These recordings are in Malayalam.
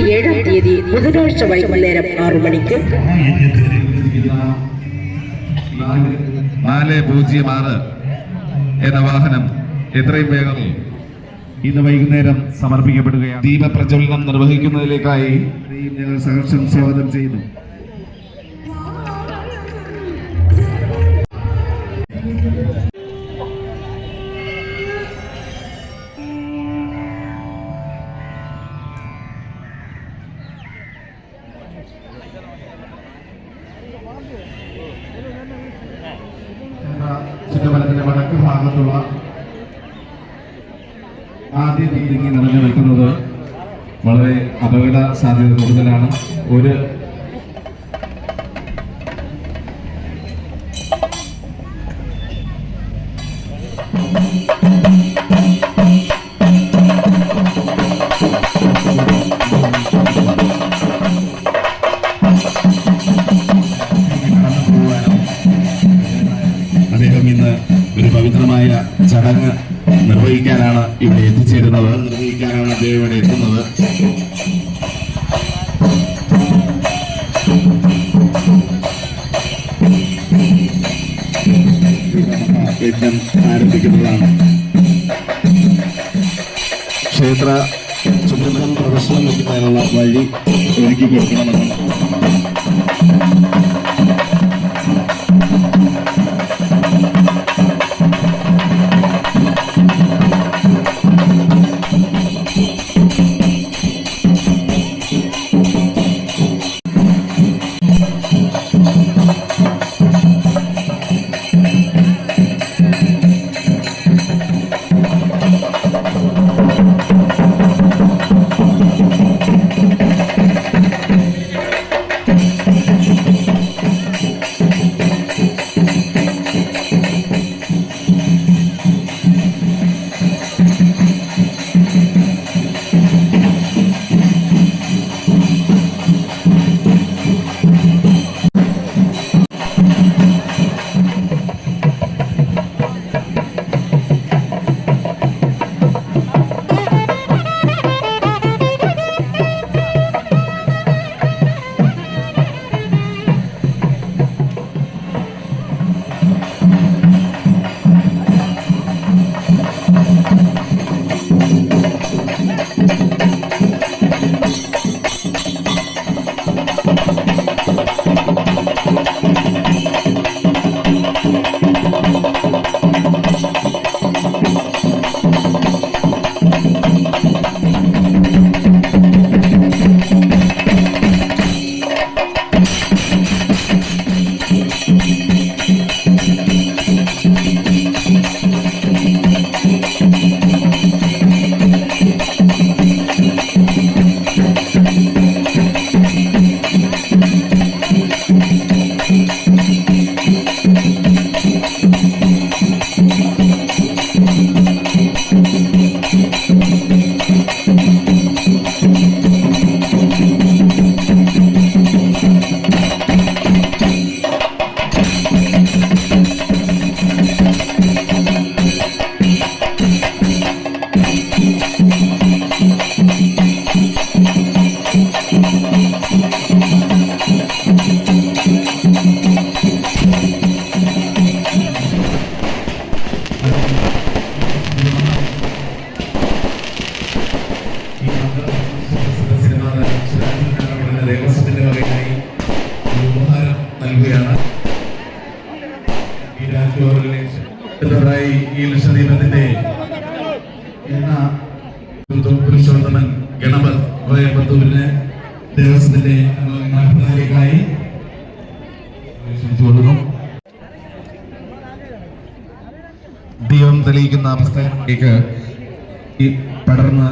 ഏഴാം തീയതി ബുധനാഴ്ച വൈകുന്നേരം ആറു മണിക്ക്. നാല് പൂജ്യം ആറ് എന്ന വാഹനം എത്രയും വേഗം ഇന്ന് വൈകുന്നേരം സമർപ്പിക്കപ്പെടുകയാണ്. ദീപപ്രജ്വലനം നിർവഹിക്കുന്നതിലേക്കായി ഞങ്ങൾ സഹർഷം സ്വാഗതം ചെയ്യുന്നു. ഭാഗത്തുള്ള ആദ്യ ബിൽഡിംഗ് നിറഞ്ഞു നിൽക്കുന്നത് വളരെ അപകട സാധ്യത കൂടുതലാണ്. ഒരു ഇവിടെ എത്തുന്നത് യജ്ഞം ആരംഭിക്കുന്നതാണ്. ക്ഷേത്ര ചുമതല പ്രദർശനം വയ്ക്കുന്നതിനുള്ള വഴി ഒരുക്കി കൊടുക്കണമെന്ന് ഈ ലക്ഷദ്വീപത്തിന്റെ പുരുഷോത്തമൻ ഗണപത് കോയമ്പത്തൂരിന് ദേവസ്വത്തിന്റെ നാൽപ്പതിലേക്കായി ക്ഷണിച്ചുകൊള്ളുന്നു ദീപം തെളിയിക്കുന്ന ഈ പടർന്ന്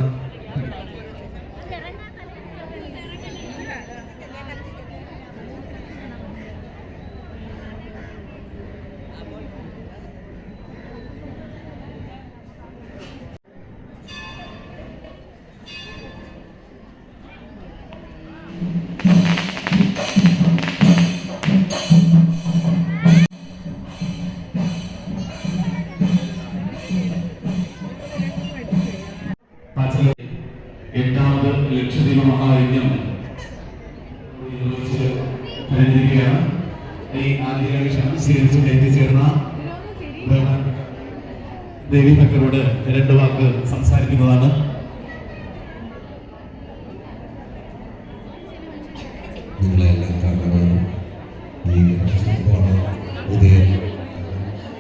ദേവി ഭക്തരോട് രണ്ട് വാക്ക് സംസാരിക്കുന്നതാണ്. ഈ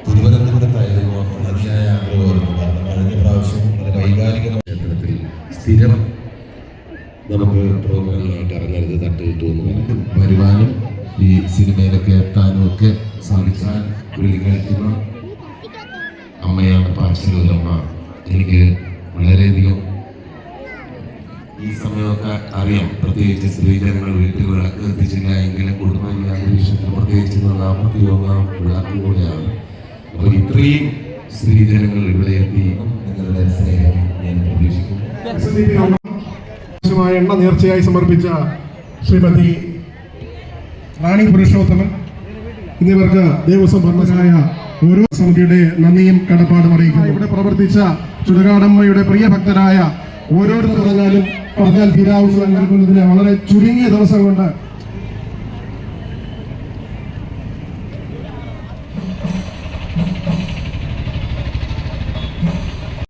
തിരുവനന്തപുരത്തായിരുന്നു അതിയായ ആഗ്രഹമായിരുന്നു കാരണം കഴിഞ്ഞ പ്രാവശ്യം വളരെ വൈകാരികമായ ക്ഷേത്രത്തിൽ സ്ഥിരം നമുക്ക് പ്രോഗ്രാമുകളായിട്ട് ഇറങ്ങരുത് തട്ട് കിട്ടുമെന്ന് പറയാം വരുവാനും ഈ സിനിമയിലൊക്കെ എത്താനും ഒക്കെ സാധിച്ചാൽ ഒരു കഴിക്കുന്ന അമ്മയാണ് പാർശ്വരമ്മ എനിക്ക് വളരെയധികം ഈ സമയമൊക്കെ അറിയാം. പ്രത്യേകിച്ച് സ്ത്രീജനങ്ങൾ വീട്ടുകളൊക്കെ വിളക്ക് എത്തിച്ചില്ല എങ്കിലും കുടുംബ അന്തരീക്ഷത്തിൽ പ്രത്യേകിച്ച് നാൽപ്പത്തി ഒന്നാം പിള്ളേർക്കും കൂടെയാണ്. അപ്പോൾ ഇത്രയും സ്ത്രീജനങ്ങൾ ഇവിടെ എത്തി നിങ്ങളുടെ സ്നേഹം ഞാൻ പ്രതീക്ഷിക്കുന്നു. ആവശ്യമായ എണ്ണ നേർച്ചയായി സമർപ്പിച്ച ശ്രീമതി റാണി പുരുഷോത്തമൻ. എന്നിവർക്ക് ദേവസ്വം ഭരണനായ ഓരോ സമിതിയുടെ നന്ദിയും കടപ്പാടും അറിയിക്കുന്നു. ഇവിടെ പ്രവർത്തിച്ച ചുടുകാടമ്മയുടെ പ്രിയ ഭക്തരായ ഓരോരുത്തർ പറഞ്ഞാലും പറഞ്ഞാൽ തീരാവുന്ന നൽകുന്നതിന് വളരെ ചുരുങ്ങിയ ദിവസം കൊണ്ട്